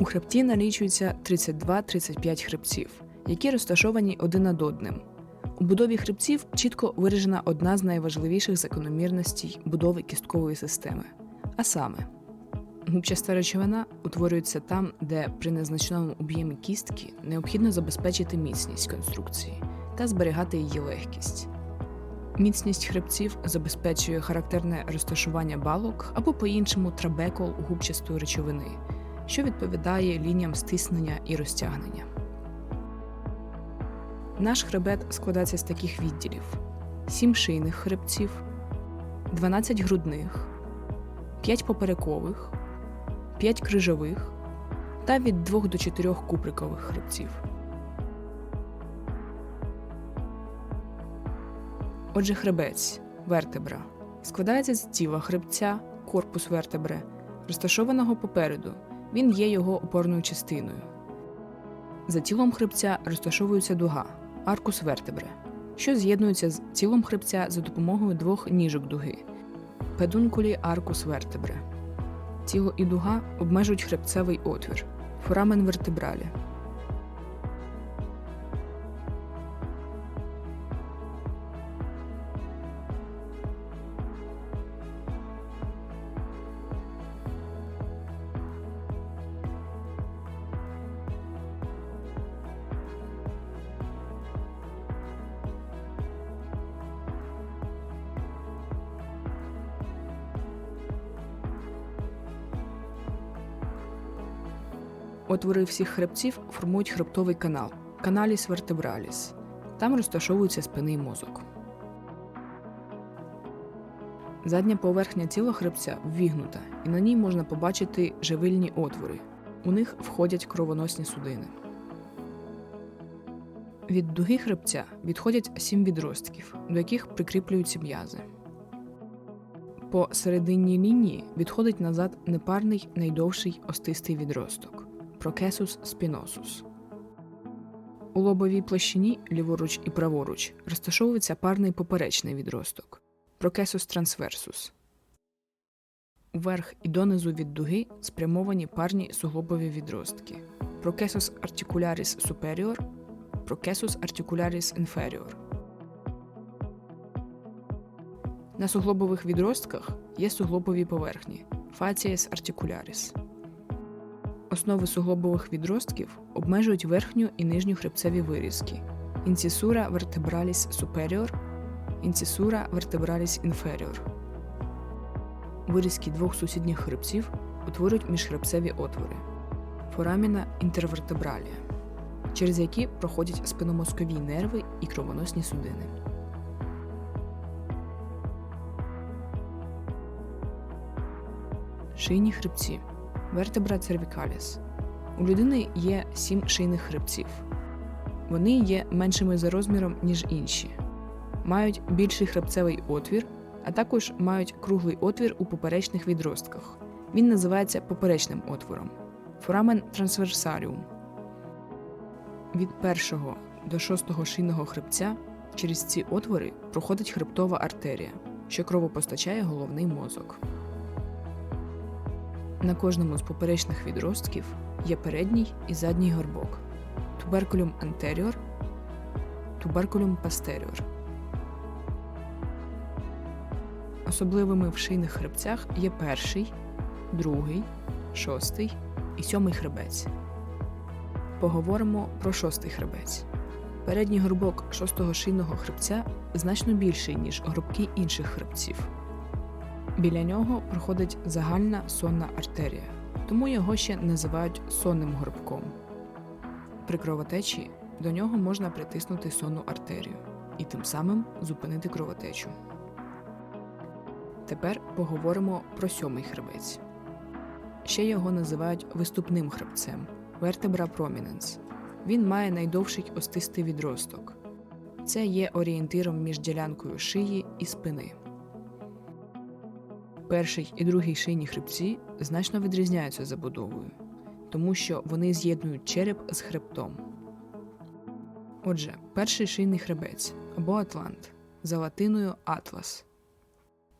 У хребті налічується 32-35 хребців, які розташовані один над одним. У будові хребців чітко виражена одна з найважливіших закономірностей будови кісткової системи. А саме, губчаста речовина утворюється там, де при незначному об'ємі кістки необхідно забезпечити міцність конструкції та зберігати її легкість. Міцність хребців забезпечує характерне розташування балок або по-іншому трабекул губчастої речовини, що відповідає лініям стиснення і розтягнення. Наш хребет складається з таких відділів: 7 шийних хребців, 12 грудних, 5 поперекових, 5 крижових та від 2 до 4 куприкових хребців. Отже, хребець вертебра складається з тіла хребця, корпус вертебри, розташованого попереду. Він є його опорною частиною. За тілом хребця розташовується дуга аркус вертебре, що з'єднується з тілом хребця за допомогою двох ніжок дуги педункулі аркус вертебре. Тіло і дуга обмежують хребцевий отвір форамен вертебралі. Отвори всіх хребців формують хребтовий канал каналіс вертебраліс. Там розташовується спинний мозок. Задня поверхня тіла хребця ввігнута, і на ній можна побачити живильні отвори. У них входять кровоносні судини. Від дуги хребця відходять сім відростків, до яких прикріплюються м'язи. По серединній лінії відходить назад непарний найдовший остистий відросток прокесус спіносус. У лобовій площині ліворуч і праворуч розташовується парний поперечний відросток прокесус трансверсус. Уверх і донизу від дуги спрямовані парні суглобові відростки прокесус артикуляріс superior, прокесус артикуляріс inferior. На суглобових відростках є суглобові поверхні facies articularis. Основи суглобових відростків обмежують верхню і нижню хребцеві вирізки інцісура vertebralis superior, інцісура vertebralis inferior. Вирізки двох сусідніх хребців утворюють міжхребцеві отвори фораміна інтервертебралія, через які проходять спиномозкові нерви і кровоносні судини. Шийні хребці Вертебра cervicalis. У людини є сім шийних хребців. Вони є меншими за розміром, ніж інші, мають більший хребцевий отвір, а також мають круглий отвір у поперечних відростках. Він називається поперечним отвором форамен трансверсаріум. Від першого до шостого шийного хребця через ці отвори проходить хребтова артерія, що кровопостачає головний мозок. На кожному з поперечних відростків є передній і задній горбок туберкулюм anterior, туберкулюм posterior. Особливими в шийних хребцях є перший, другий, шостий і сьомий хребець. Поговоримо про шостий хребець. Передній горбок шостого шийного хребця значно більший, ніж горбки інших хребців. Біля нього проходить загальна сонна артерія, тому його ще називають сонним горбком. При кровотечі до нього можна притиснути сонну артерію і тим самим зупинити кровотечу. Тепер поговоримо про сьомий хребець. Ще його називають виступним хребцем Vertebra prominens. Він має найдовший остистий відросток. Це є орієнтиром між ділянкою шиї і спини. Перший і другий шийні хребці значно відрізняються забудовою, тому що вони з'єднують череп з хребтом. Отже, перший шийний хребець або атлант за латиною атлас.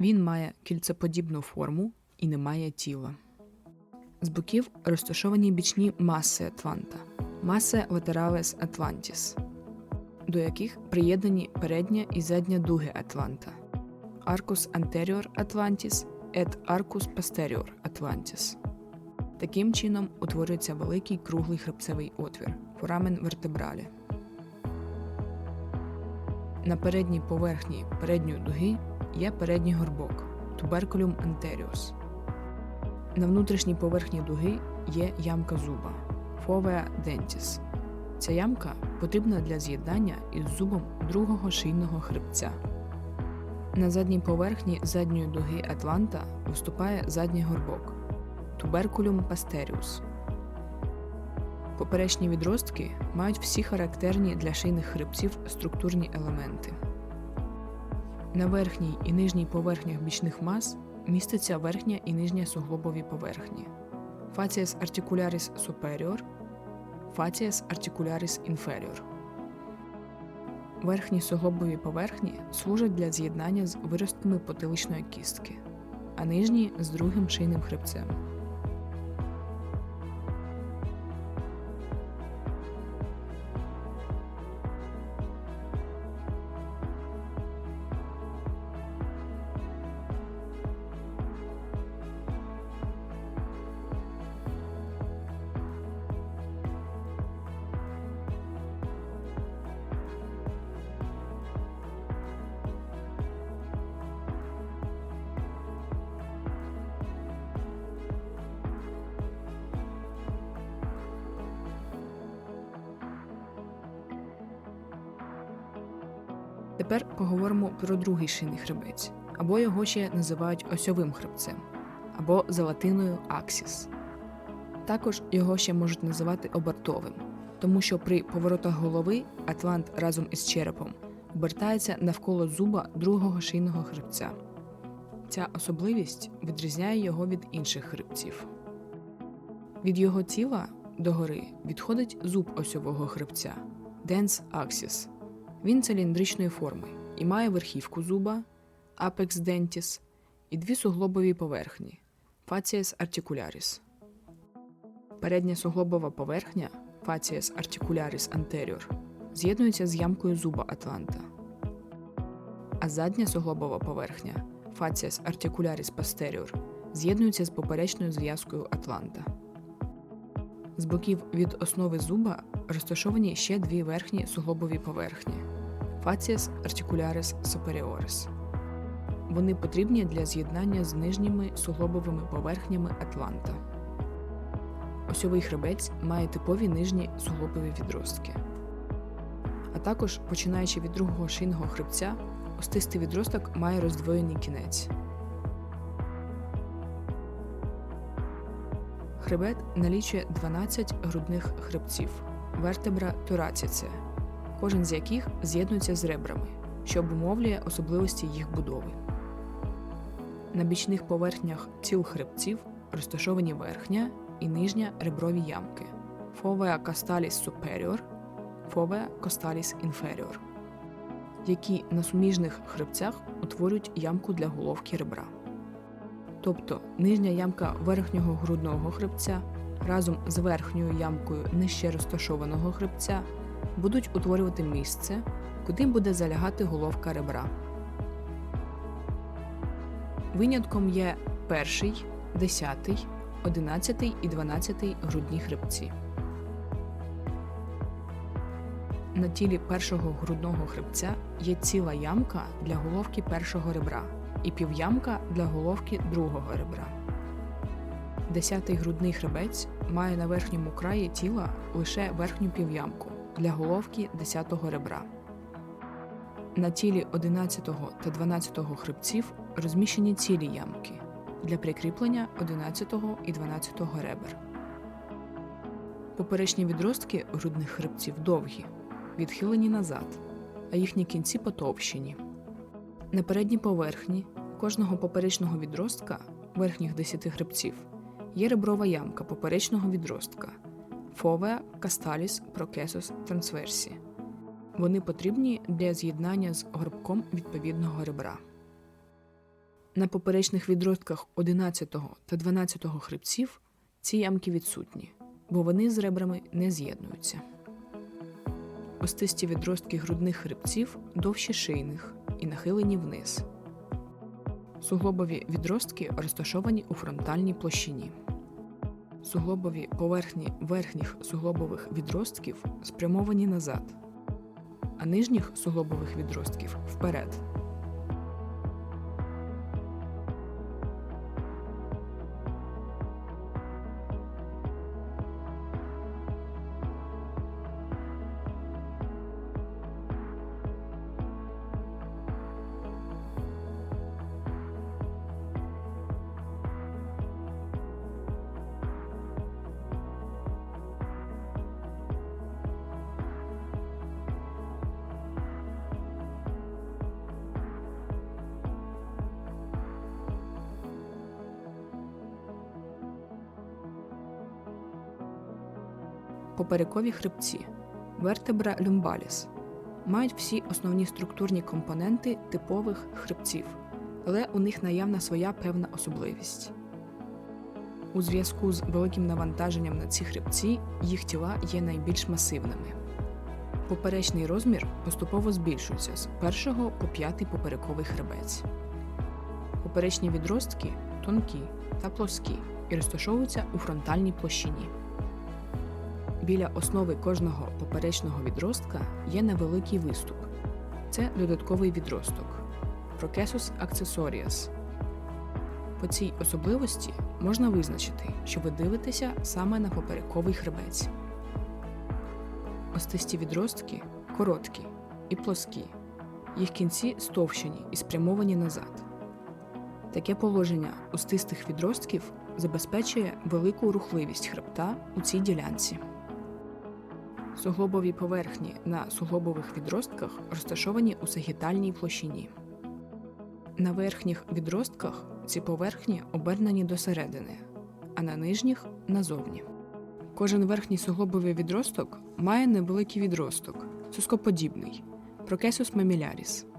Він має кільцеподібну форму і не має тіла. З боків розташовані бічні маси Атланта, маси Laterales Atlantis, до яких приєднані передня і задня дуги Атланта, Arcus Anterior Atlantis et Arcus Posterior Atlantis. Таким чином утворюється великий круглий хребцевий отвір форамен вертебралі. На передній поверхні передньої дуги є передній горбок туберкулюм anterius. На внутрішній поверхні дуги є ямка зуба фовеа dentis. Ця ямка потрібна для з'єднання із зубом другого шийного хребця. На задній поверхні задньої дуги Атланта виступає задній горбок туберкулюм pasterius. Поперечні відростки мають всі характерні для шийних хребців структурні елементи. На верхній і нижній поверхнях бічних мас міститься верхня і нижня суглобові поверхні facies articularis superior, facies articularis inferior. Верхні суглобові поверхні служать для з'єднання з виростками потиличної кістки, а нижні з другим шийним хребцем. Тепер поговоримо про другий шийний хребець, або його ще називають осьовим хребцем, або за латиною аксіс. Також його ще можуть називати обертовим, тому що при поворотах голови атлант разом із черепом обертається навколо зуба другого шийного хребця. Ця особливість відрізняє його від інших хребців. Від його тіла догори відходить зуб осьового хребця денс аксіс. Він циліндричної форми і має верхівку зуба apex dentis і дві суглобові поверхні facies articularis. Передня суглобова поверхня facies articularis anterior з'єднується з ямкою зуба атланта, а задня суглобова поверхня facies articularis posterior з'єднується з поперечною зв'язкою атланта. З боків від основи зуба розташовані ще дві верхні суглобові поверхні facies articularis superiores. Вони потрібні для з'єднання з нижніми суглобовими поверхнями атланта. Осьовий хребець має типові нижні суглобові відростки. А також, починаючи від другого шийного хребця, остистий відросток має роздвоєний кінець. Хребет налічує 12 грудних хребців вертебра торація, кожен з яких з'єднується з ребрами, що обумовлює особливості їх будови. На бічних поверхнях тіл хребців розташовані верхня і нижня реброві ямки фовеа costalis superior, фовеа costalis inferior, які на суміжних хребцях утворюють ямку для головки ребра. Тобто нижня ямка верхнього грудного хребця разом з верхньою ямкою нижче розташованого хребця будуть утворювати місце, куди буде залягати головка ребра. Винятком є перший, десятий, одинадцятий і дванадцятий грудні хребці. На тілі першого грудного хребця є ціла ямка для головки першого ребра і півямка для головки другого ребра. Десятий грудний хребець має на верхньому краї тіла лише верхню півямку для головки 10-го ребра. На тілі 11 та 12 хребців розміщені цілі ямки для прикріплення 11 і 12 ребер. Поперечні відростки грудних хребців довгі, відхилені назад, а їхні кінці потовщені. На передній поверхні кожного поперечного відростка верхніх 10 хребців є реброва ямка поперечного відростка фовеа касталіс прокесус трансверсі. Вони потрібні для з'єднання з горбком відповідного ребра. На поперечних відростках 11 та 12 хребців ці ямки відсутні, бо вони з ребрами не з'єднуються. Остисті відростки грудних хребців довші шийних і нахилені вниз. Суглобові відростки розташовані у фронтальній площині. Суглобові поверхні верхніх суглобових відростків спрямовані назад, а нижніх суглобових відростків вперед. Поперекові хребці вертебра люмбаліс мають всі основні структурні компоненти типових хребців, але у них наявна своя певна особливість. У зв'язку з великим навантаженням на ці хребці їх тіла є найбільш масивними. Поперечний розмір поступово збільшується з першого по п'ятий поперековий хребець. Поперечні відростки тонкі та плоскі і розташовуються у фронтальній площині. Біля основи кожного поперечного відростка є невеликий виступ. Це додатковий відросток Procesus accessorius. По цій особливості можна визначити, що ви дивитеся саме на поперековий хребець. Остисті відростки короткі і плоскі. Їх кінці стовщені і спрямовані назад. Таке положення устистих відростків забезпечує велику рухливість хребта у цій ділянці. Суглобові поверхні на суглобових відростках розташовані у сагітальній площині. На верхніх відростках ці поверхні обернені до середини, а на нижніх назовні. Кожен верхній суглобовий відросток має невеликий відросток, сускоподібний прокесус mamillaris.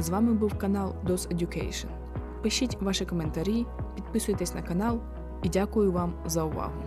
З вами був канал DOS Education. Пишіть ваші коментарі, підписуйтесь на канал і дякую вам за увагу.